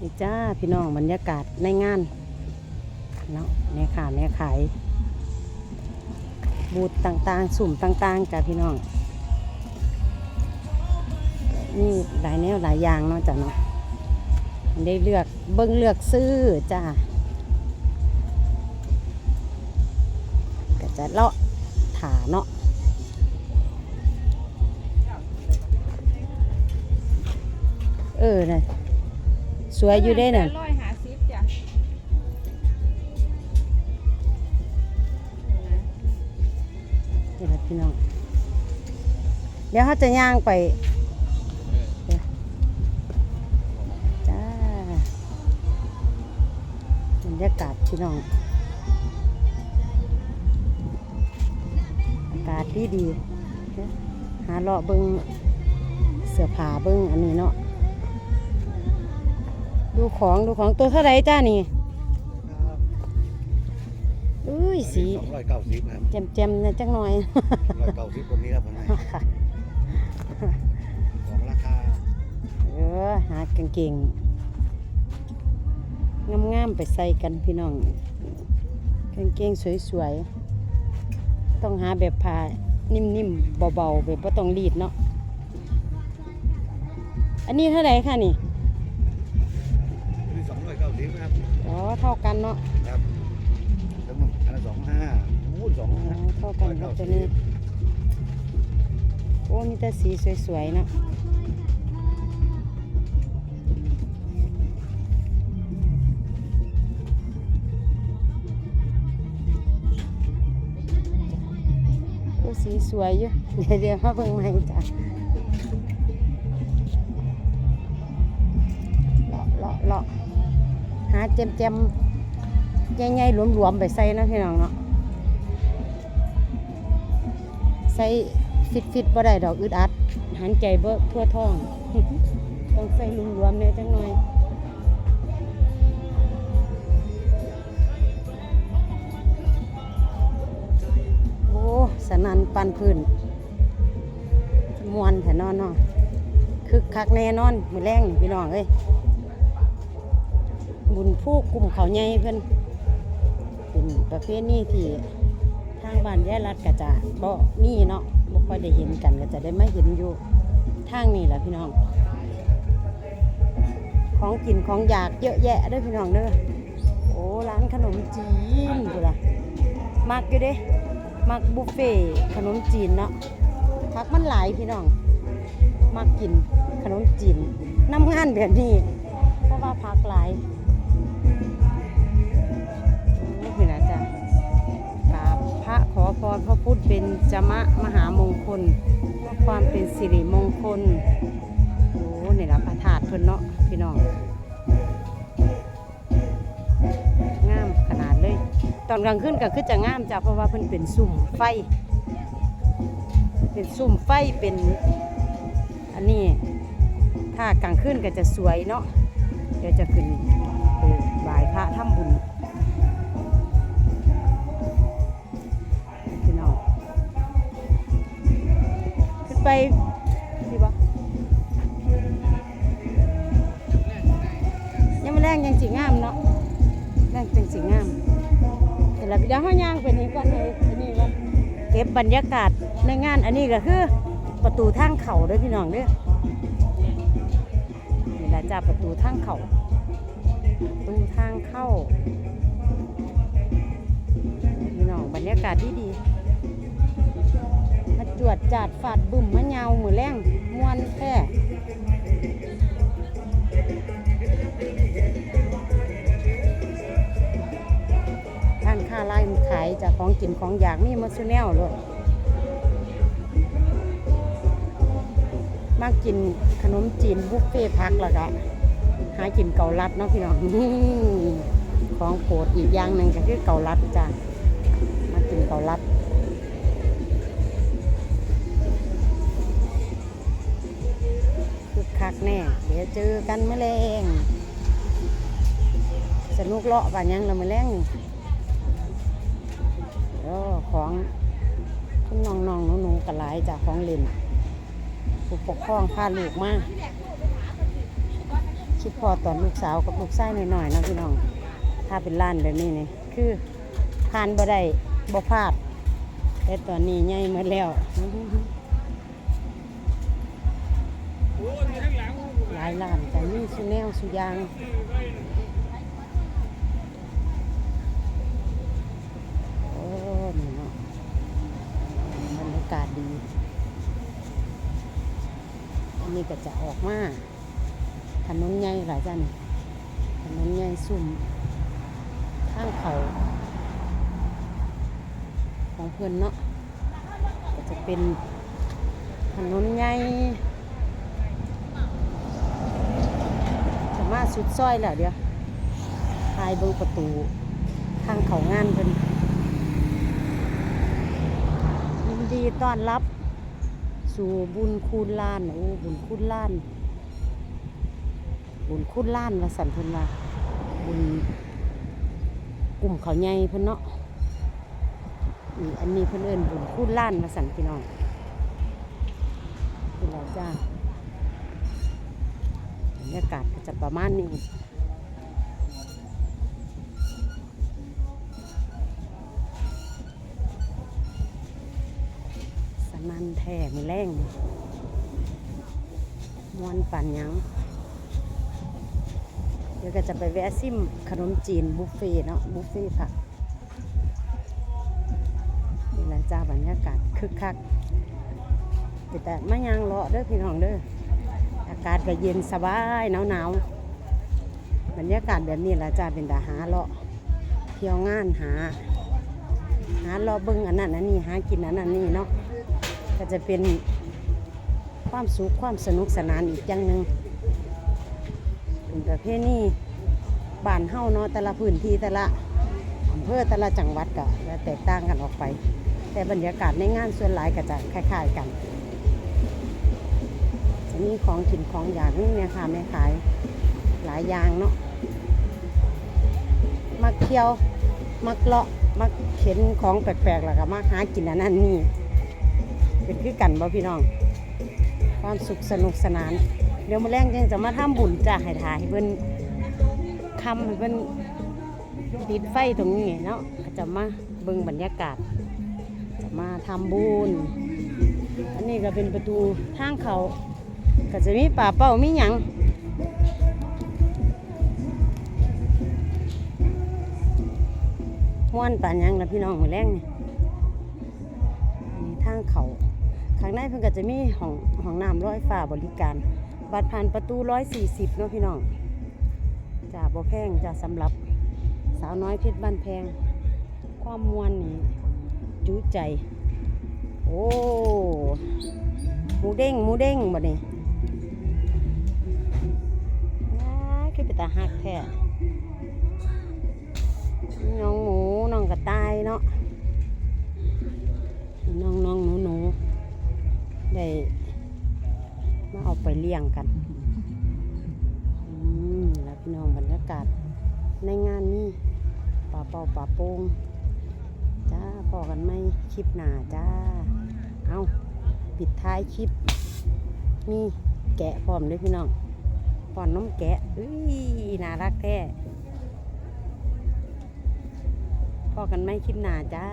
นี่จ้าพี่น้องบรรยากาศในงานเนาะแม่ขาแม่ขายบูธต่างๆ สุ่มต่างๆจ้าพี่น้องนี่หลายแนวหลายอย่างเนาะจ้ะเนาะได้เลือกเบิ้งเลือกซื้อจ้าก็จะเลาะถาเนาะเออนะส วยอยู่ได้น่ะร้อยห้าสิบจ้ะนี่แหละพี่น้อง เดี๋ยวเขาจะย่างไปเดี๋ยวจ้าบรรยากาศพี่น้องอากาศดีดีๆเดี๋ยวหาเลาะเบิงเสื้อผ้าเบิงอันนี้เนาะ ดูของดูของตัวเท่าไรจ้านี่อุ้ยสีสองร้อยเก้าสิบครับแจมๆเนี่ยจังหน่อย ร้อยเก้าสิบคนนี้ครับคนไหนค่ะของราคาเออหากางเกงงามๆไปใส่กันพี่น้องกางเกงสวยๆ ต้องหาแบบผ้านิ่มๆเบาๆแบบว่าต้องรีดเนาะอันนี้เท่าไหร่ค่ะนี่ อ๋อเท่ากันเนาะครับแล้วมันอันละสองห้าพูดสองอ๋อห้าเท่ากันครับตัวนี้โอ้มีแต่สีสวยๆเนาะโอ้สีสวยอยู่เดี๋ยวเดี๋ยวมาเบิ่งใหม่จ้ะ หาเจมเจมๆใหญ่ๆหลวมๆไปใส่นะพี่น้องเนาะใส่ฟิตฟิตบ่ได้ดอกอึดอัด หันใจเบ่ทั่วท้อง ต้องใส่รวมๆเนี่ยจังหน่อยโอ้สนันปันพื้นมวนแถนอนเนาะคึกคักแน่นอนมือแรงพี่น้องเอ้ย บุญผู้กลุ่มเขาใหญ่เพิ่อนเป็นประเภทนี้ที่ทางบ้านแยายรัดก็จะบ่มีเนาะบ่ค่อยได้เห็นกันก็จะได้ไมาเห็นอยู่ทางนี้แหละพี่น้อง ของกินของอยากเยอะแยะเด้พี่น้องเด้อโอ้ร้านขนมจีนกูล่ะมักอยู่เด้มักบุฟเฟ่ขนมจีนเนาะพักมันหลายพี่น้องมักกินขนมจีนน้ำงานแบบนี้เพราะว่าพักหลาย จมะมหามงคลความเป็นสิริมงคล โอ้นี่ละพระธาตุเพิ่นเนาะพี่น้อง งามขนาดเลย ตอนกลางคืนก็คือจะงามจ้ะเพราะว่าเพิ่นเป็นซุ่มไฟ เป็นซุ่มไฟเป็น อันนี้ ถ้ากลางคืนก็จะสวยเนาะ เดี๋ยวจะขึ้นไปไหว้พระทำบุญ ไปพี่บอยังไม่แรงยังสีงามเนาะแรงจังสีงามเดี๋ยวเราไปเดี๋ยวห้างย่างไปนี่ก่อนเลยอันนี้ก่อนเก็บบรรยากาศในงานอันนี้ก็คือประตูทางเขาด้วยพี่น้องเด้อนี่แหละจ้าประตูทางเขาประตูทางเข้าพี่น้องบรรยากาศดีดี จวดจัดฝาดบึ้มมะยาวมือแรงมวนแท้ร้านค้าร้านขายจากของกินของอยากมีมาสุแนวเลยมากินขนมจีนบุฟเฟ่พักแล้วก็หากินเกาลัดเนาะพี่น้องนี่ของโปรดอีกอย่างหนึ่งก็คือเกาลัดจ้ะมากินเกาลัด กแน่ เดี๋ยวเจอกันเมื่อแรงสนุกเลาะป่านยังเราเมื่อแรงนี่โอ้ของคุณน้องๆหนูๆกันหลายจากของเล่นผู้ปกครองพาลูกมาคิดพอตอนลูกสาวกับลูกชายหน่อยๆนะพี่น้อง ถ้าเป็นร้านแบบนี้นี่คือผ่านบ่ได้บ่พลาดแต่ตอนนี้ใหญ่หมดแล้ว หลาย ร้านแต่มีสุแนวสุยางโอ้นี่เนาะบรรยากาศดีอันนี้ก็จะออกมาถนนใหญ่หลายจ้ะนี่ถนนใหญ่สุ่มข้างเขา ของเพื่อนเนาะก็จะเป็นถนนใหญ่จะ มาสุดซอยแล้วเดี๋ยวทายเบิ่งประตูทางเขางานเพิ่นยินดีต้อนรับ สู่บุญคูณล้านโอ้บุญคูณล้าน บุญคูณล้านว่าสันเพิ่นว่าบุญกลุ่มเขาใหญ่เพิ่นเนาะนี่อันนี้เพิ่นเอิ้นบุญคูณล้านว่าสันพี่น้องเป็นไรจ้า รยากาศก็จะประมาณนี้สนันแท่มือแรงมวนปั่นยังเดี๋ยวก็จะไปแวะซิมขนมจีนบุฟเฟ่เนาะบุฟเฟ่ต์ผักนี่แหละจ้าบรรยากาศคึกคักแต่แต่ยางเลาะเด้อพี่น้องเด้อากาศก็เย็นสบายหนาวหนาวๆบรรยากาศแบบนี้แหละจ้าเป็นตาหาเลาะเที่ยวงานหา หาเลาะเบิ้งอันนั้นอันนี้หากินอันนั้นนี่เนาะก็จะเป็นความสุขความสนุกสนานอีกอย่างหนึ่งเป็นประเภทนี้บ้านเฮาเนาะแต่ละพื้นที่แต่ละอำเภอแต่ละจังหวัดก็จะแตกต่างกันออกไป แต่บรรยากาศในงานส่วนหลายก็จะคล้าย ๆ กัน มีของกินของอย่ากนี่เนี่ยค่ะแม่ขายหลายอย่างเนาะมักเที่ยวมักเลาะมักเข็นของแปลกๆแล้วก็มักหากินอันนั้นนี่เป็นคือกันบ่พี่น้อง ความสุขสนุกสนาน เดี๋ยวมาแรงยังจะมาทำบุญจ้าให้ถ่ายเพิ่นคำให้เพิ่นติดไฟตรงนี้เนาะจะมาเบิ่งบรรยากาศ จะมาทำบุญ อันนี้ก็เป็นประตูทางเขา ก็จะมีป่าเป้ามีหยังม่วนป่านยังและพี่น้องมาแรงนี่อันนี้ทางเขาข้างในเพิ่นก็จะมีห้องห้องน้ำร้อยฟ้าบริการ บัตรผ่านประตูร้อยสี่สิบเนาะพี่น้องจ้าบ่แพงจ้าสำหรับสาวน้อยเพชรบ้านแพง ความมวนนี่จูใจ โอ้หมูเด้งหมูเด้งบ่นี่ ตาหักแท้น้องหมูน้องกระต่ายเนาะน้องน้องหนูหนูได้มาเอาไปเลี้ยงกันอืมแล้วพี่น้องบรรยากาศในงานนี้ป่าเป่าป่าโป่งจ้าพอกันไหมคลิปหนาจ้า เอาปิดท้ายคลิปมีแกะพร้อมด้วยพี่น้อง ป้อนน้องแกะอุ้ยน่ารักแท้พอกันไม่คลิปหนาจ้า